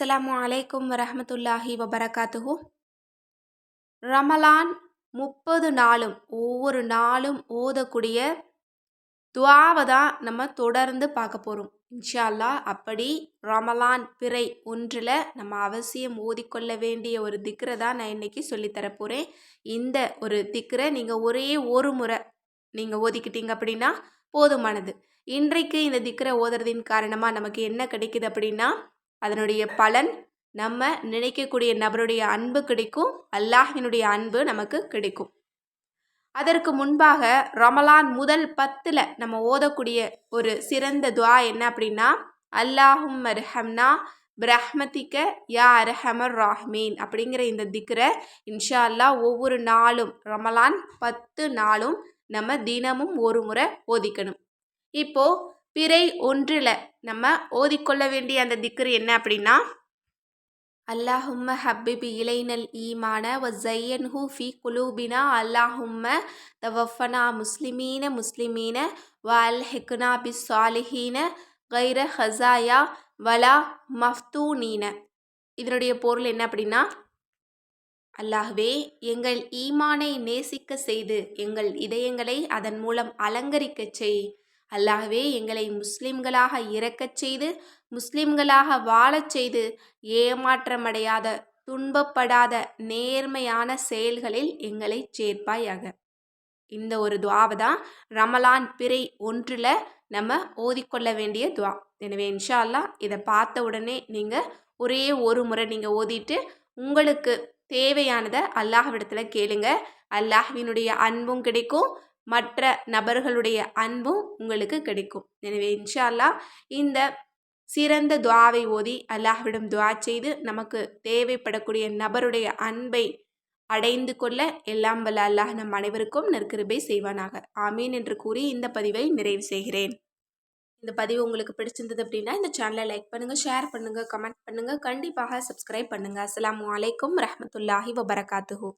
அஸ்ஸலாமு அலைக்கும் வரமத்துல்லாஹி வபரகாத்துஹு. ரமலான் முப்பது நாளும் ஒவ்வொரு நாளும் ஓதக்கூடிய துவாவை தான் நம்ம தொடர்ந்து பார்க்க போகிறோம் இன்ஷா அல்லாஹ் அப்படி ரமலான் பிறை ஒன்றில் நம்ம அவசியம் ஓதிக்கொள்ள வேண்டிய ஒரு திக்ரை தான் நான் இன்றைக்கி சொல்லித்தரப்போகிறேன் இந்த ஒரு திக்ரை நீங்கள் ஒரே ஒரு முறை நீங்கள் ஓதிக்கிட்டீங்க அப்படின்னா போதுமானது. இன்றைக்கு இந்த திக்ரை ஓதுறதின் காரணமாக நமக்கு என்ன கிடைக்குது அப்படின்னா அதனுடைய பலன் நம்ம நினைக்கக்கூடிய நபருடைய அன்பு கிடைக்கும். அல்லாஹினுடைய அன்பு நமக்கு கிடைக்கும். அதற்கு முன்பாக ரமலான் முதல் பத்தில் நம்ம ஓதக்கூடிய ஒரு சிறந்த துவா என்ன அப்படின்னா அல்லாஹும் அர்ஹம்னா பிரஹ்மதிக்க யா அர்ஹமர் ராஹ்மீன் அப்படிங்கிற இந்த திக்ரை இன்ஷா அல்லாஹ் ஒவ்வொரு நாளும் ரமலான் பத்து நாளும் நம்ம தினமும் ஒரு முறை ஓதிக்கணும். இப்போது பிறை ஒன்றில் நம்ம ஓதிக்கொள்ள வேண்டிய அந்த திக்ரு என்ன அப்படின்னா அல்லாஹும்ம ஹப்பிபி இலைனல் ஈமான வ ஜையன்ஹு ஃபி குலூபினா அல்லாஹும்ம தவஃபனா முஸ்லிமீன முஸ்லிமீன வ அல் ஹெக்னா பி சாலிஹீன கைர ஹசாயா வலா மஃப்தூனீன. இதனுடைய பொருள் என்ன அப்படின்னா அல்லாஹ்வே எங்கள் ஈமானை நேசிக்க செய்து எங்கள் இதயங்களை அதன் மூலம் அலங்கரிக்கச் செய். அல்லாஹ்வே எங்களை முஸ்லிம்களாக இறக்கச் செய்து முஸ்லிம்களாக வாழச் செய்து ஏமாற்றமடையாத துன்பப்படாத நேர்மையான செயல்களில் எங்களை சேர்ப்பாயாக. இந்த ஒரு துவாவை தான் ரமலான் பிறை ஒன்றில் நம்ம ஓதிக்கொள்ள வேண்டிய துவா. எனவே இன்ஷா அல்லா இதை பார்த்த உடனே நீங்கள் ஒரே ஒரு முறை நீங்கள் ஓதிட்டு உங்களுக்கு தேவையானதை அல்லாஹ்விடத்தில் கேளுங்க. அல்லாஹ்வினுடைய அன்பும் கிடைக்கும். மற்ற நபர்களுடைய அன்பும் உங்களுக்கு கிடைக்கும். எனவே இன்ஷா அல்லாஹ் இந்த சிறந்த துவாவை ஓதி அல்லாஹ்விடம் துவா செய்து நமக்கு தேவைப்படக்கூடிய நபருடைய அன்பை அடைந்து கொள்ள எல்லாம் வல்ல அல்லாஹ் நம் அனைவருக்கும் நற்கிருபை செய்வானாக. ஆமீன் என்று கூறி இந்த பதிவை நிறைவு செய்கிறேன். இந்த பதிவு உங்களுக்கு பிடிச்சிருந்தது அப்படின்னா இந்த சேனலை லைக் பண்ணுங்கள் ஷேர் பண்ணுங்கள் கமெண்ட் பண்ணுங்கள் கண்டிப்பாக சப்ஸ்கிரைப் பண்ணுங்கள் அஸ்லாம் வலைக்கம் ரஹமத்துல்லாஹி வபரகாத்துஹூ.